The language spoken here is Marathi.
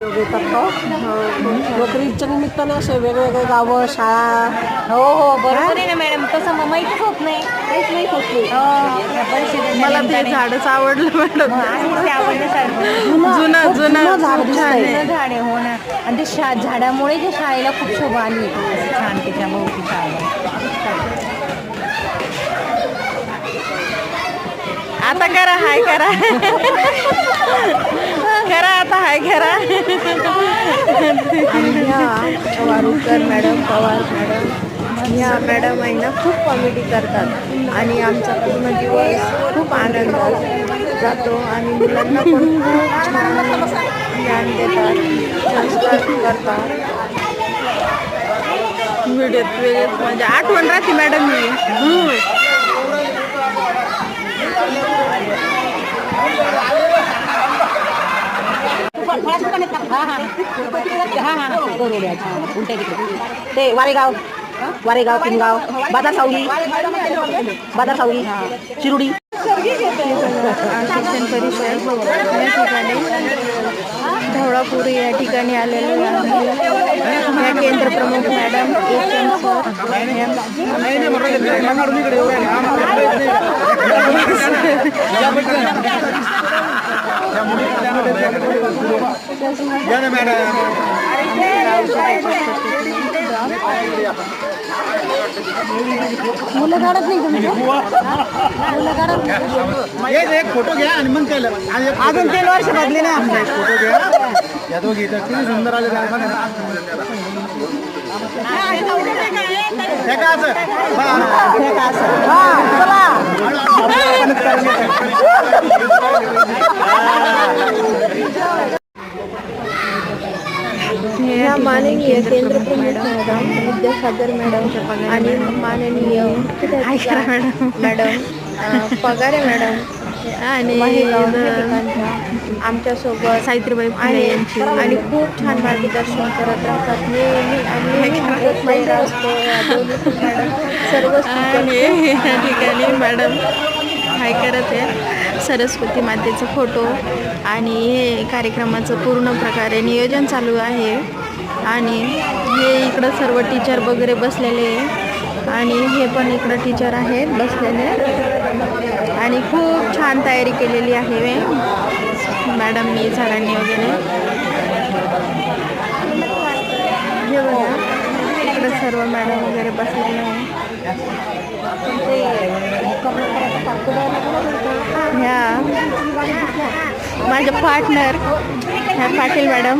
येतात का नोकरीच्या निमित्तानं असे वेगवेगळे गावं शाळा. हो हो बरोबर आहे ना मॅडम. तसं मग माहितीच होत नाही. काहीच नाही होत नाही. हो, मला ते. झाडच आवडलं मॅडम. ते. जुनं जुनं जुनं झाड झाड आहे हो ना. आणि ते शा झाडामुळे जे शाळेला खूप शोभा आली छान त्याच्या भोवती शाळेला आता करा हाय करा. आता आणि ह्या वारुकर मॅडम पवार मॅडम ह्या मॅडम आहे ना खूप कॉमेडी करतात. आणि आमचा पूर्ण दिवस खूप आनंदात जातो. आणि मुलांना पण खूप छान ज्ञान देतात संस्कार करतात. व्हिडिओत वेगळेच म्हणजे आठवण राहते मॅडम मी ते वारेगाव वारेगाव किनगाव बाजार सावली बाजार सावली शिरुडी. शिक्षण परिषद या ठिकाणी. धवळापूर या ठिकाणी आलेले आहे या केंद्र प्रमुख मॅडम सर एम सर मुलं काढत नाही तुम्ही मुलं काढत नाही. एक एक फोटो घ्या आणि मग केलं आणि एक अजून तीन वर्ष बदली ना. एक फोटो घ्या. या दोघी इथं किती सुंदर आले त्या ना. हे काय असं बा, ह्या माननीय केंद्र प्रमुख मॅडम विद्यासागर मॅडम आणि माननीय मॅडम. पगारे मॅडम आणि आमच्यासोबत सावित्रीबाई फुले आणि यांची. आणि खूप छान मार्गदर्शन करत राहतात. नेहमी महिला असतो सर्व आणि या ठिकाणी मॅडम काय करत आहे. सरस्वती मातेचा फोटो आणि हे कार्यक्रमाचं पूर्ण प्रकारे नियोजन चालू आहे. आणि हे इकडं सर्व टीचर वगैरे बसलेले आहे. आणि हे पण इकडं टीचर आहेत बसलेले. आणि खूप छान तयारी केलेली आहे मॅडमनी सरांनी वगैरे. हे बघा इकडं सर्व मॅडम वगैरे बसलेले आहे ह्या माझ्या पार्टनर ह्या पाटील मॅडम.